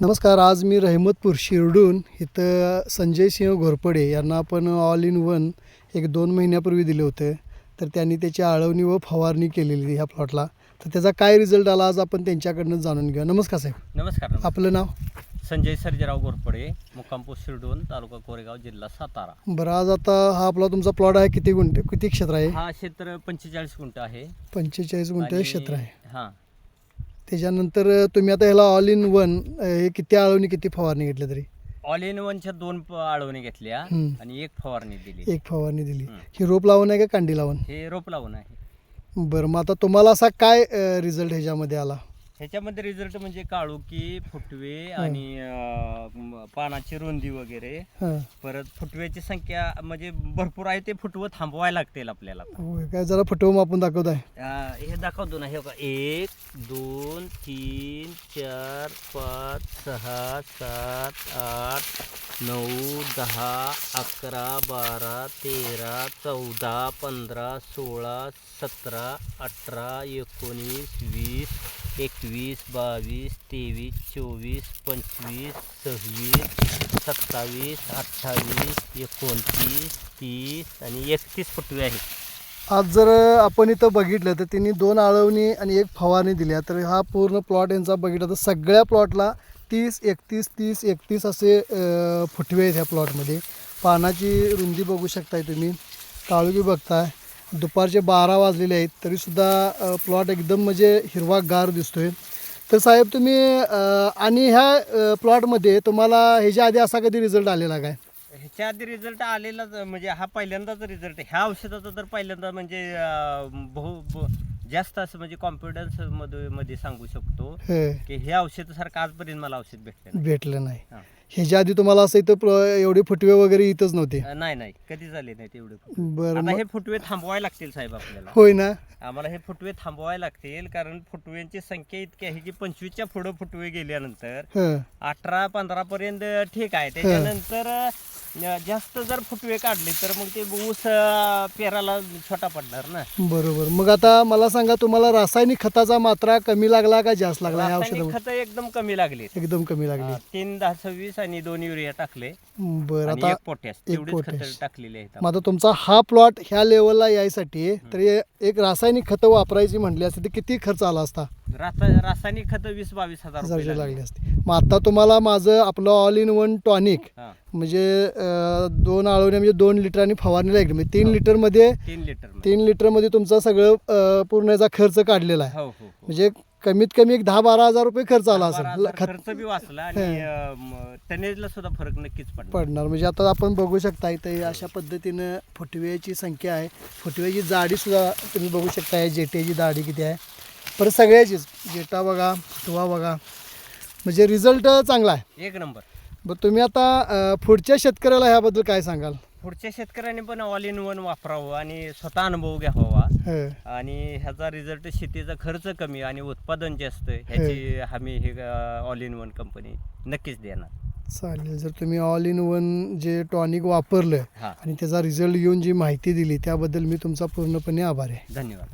नमस्कार आज मी रहमतपूर शिरडून इथं संजय सिंह घोरपडे यांना आपण ऑल इन वन एक दोन महिन्यापूर्वी दिले होते. तर त्यांनी त्याची आळवणी व फवारणी केलेली ह्या प्लॉटला तर त्याचा काय रिझल्ट आला आज आपण त्यांच्याकडनं जाणून घेऊया. नमस्कार साहेब. नमस्कार. आपलं नाव? संजय सर्जेराव गोरपडे मुक्काम पोस्ट शिरडोन तालुका कोरेगाव जिल्हा सातारा. बरं आज आता हा आपला तुमचा प्लॉट आहे किती गुंठे किती क्षेत्र आहे? हा क्षेत्र पंचेचाळीस गुंठ आहे. पंचेचाळीस गुंठे आणि- क्षेत्र आहे. हा त्याच्यानंतर तुम्ही आता ह्याला ऑल इन वन हे किती आळवणी किती फवारणी घेतली तरी? ऑल इन वनच्या दोन प- आळवणी घेतल्या हम्म. आणि एक फवारणी दिली. एक फवारणी दिली. हम्म. ही रोप लावून आहे का कांडी लावून? हे रोप लावून आहे. बरं मग आता तुम्हाला असा काय रिझल्ट ह्याच्यामध्ये आला? ह्याच्यामध्ये रिझल्ट म्हणजे काळुकी फुटवे आणि अं, पानाची रुंदी वगैरे. हां. परत फुटव्याची संख्या म्हणजे भरपूर आहे ते फुटवं थांबवायला लागतील आपल्याला होय काय जरा फटवून मापून दाखवत आहे अं, हे दाखवतो ना हे बघा. एक दोन तीन चार पाच सहा सात आठ नऊ दहा अकरा बारा तेरा चौदा पंधरा सोळा सतरा अठरा एकोणीस वीस एकवीस बावीस तेवीस चोवीस पंचवीस सव्वीस सत्तावीस अठ्ठावीस एकोणतीस तीस आणि एकतीस फुटवे आहेत. आज जर आपण इथं बघितलं तर त्यांनी दोन आळवणी आणि एक फवारणी दिल्या तर हा पूर्ण प्लॉट यांचा बघितला तर सगळ्या प्लॉटला तीस एकतीस तीस एकतीस असे फुटवे आहेत ह्या प्लॉटमध्ये पानाची रुंदी बघू शकताय तुम्ही. काळुगी बघताय. दुपारचे बारा वाजलेले आहेत तरीसुद्धा प्लॉट एकदम म्हणजे हिरवागार दिसतोय. तर साहेब तुम्ही आणि ह्या प्लॉटमध्ये तुम्हाला ह्याच्या आधी असा कधी रिझल्ट आलेला काय? ह्याच्या आधी रिझल्ट आलेलाच म्हणजे हा पहिल्यांदाच रिझल्ट ह्या औषधाचा तर पहिल्यांदा म्हणजे बहु ब- जास्त असं म्हणजे कॉन्फिडन्समध्ये मध्ये सांगू शकतो हे. की हे औषधासारखं आजपर्यंत मला औषध भेटलं नाही. भेटलं नाही. हा. ह्याच्या आधी तुम्हाला असं इथं एवढे फुटवे वगैरे इथंच नव्हते. अं, नाही नाही. कधी झाले नाही तेवढे बरं आता मग हे फुटवे थांबवायला लागतील साहेब आपल्याला. होय ना? आम्हाला हे फुटवे थांबवायला लागतील कारण फुटव्यांची संख्या इतकी आहे की पंचवीसच्या पुढं फुटवे गेल्यानंतर हं. अठरा पंधरा पर्यंत ठीक आहे. त्याच्यानंतर जास्त जर फुटवे काढले तर मग ते ऊस पेराला छोटा पडणार ना. बरोबर. मग आता मला सांगा तुम्हाला रासायनिक खताचा मात्रा कमी लागला का जास्त लागला? या औषधामध्ये खत एकदम कमी लागली. एकदम कमी लागली. तीन दहा सव्वीस आणि दोन युरिया टाकले. बरं आणि आता एक पोटॅश. तेवढीच खत पोटॅश. टाकलेली आहेत. मग आता तुमचा हा प्लॉट ह्या लेवलला यायसाठी तर हे एक रासायनिक खतं वापरायची म्हटली असते तर किती खर्च आला असता? रासा- रासायनिक खत वीस बावीस हजार रुपये लागले. लागले. असते मग आता तुम्हाला माझं आपलं ऑल इन वन टॉनिक हा, म्हणजे अं, दोन आळवण्या म्हणजे दोन लिटर आणि फवारणीला एक म्हणजे तीन लिटरमध्ये तीन लिटरमध्ये. तीन लिटरमध्ये तुमचा सगळं अं, पूर्ण याचा खर्च काढलेला आहे. हो हो हो. म्हणजे कमीत कमी एक दहा बारा हजार रुपये खर्च आला बारा असेल हजार खत खर्च बी वाचला आणि टनेजला सुद्धा फरक नक्कीच पडला पडणार. म्हणजे आता आपण बघू शकता इथे हे अशा पद्धतीनं फुटव्याची संख्या आहे. फुटव्याची जाडी सुद्धा तुम्ही बघू शकता जेटेची जाडी किती आहे. परत सगळ्याचीच जेटा बघा फुटवा बघा. म्हणजे रिझल्ट चांगला आहे. एक नंबर. बरं तुम्ही आता अं, पुढच्या शेतकऱ्याला ह्याबद्दल काय सांगाल? पुढच्या शेतकऱ्यांनी पण ऑल इन वन वापरावं आणि स्वतः अनुभव घ्यावा. हं. आणि ह्याचा रिझल्ट शेतीचा खर्च कमी आणि उत्पादन जास्त ह्याची हमी हे ऑल इन वन कंपनी नक्कीच देणार. चालेल. जर तुम्ही ऑल इन वन जे टॉनिक वापरलं हा. आणि त्याचा रिझल्ट येऊन जी माहिती दिली त्याबद्दल मी तुमचा पूर्णपणे आभार आहे. धन्यवाद.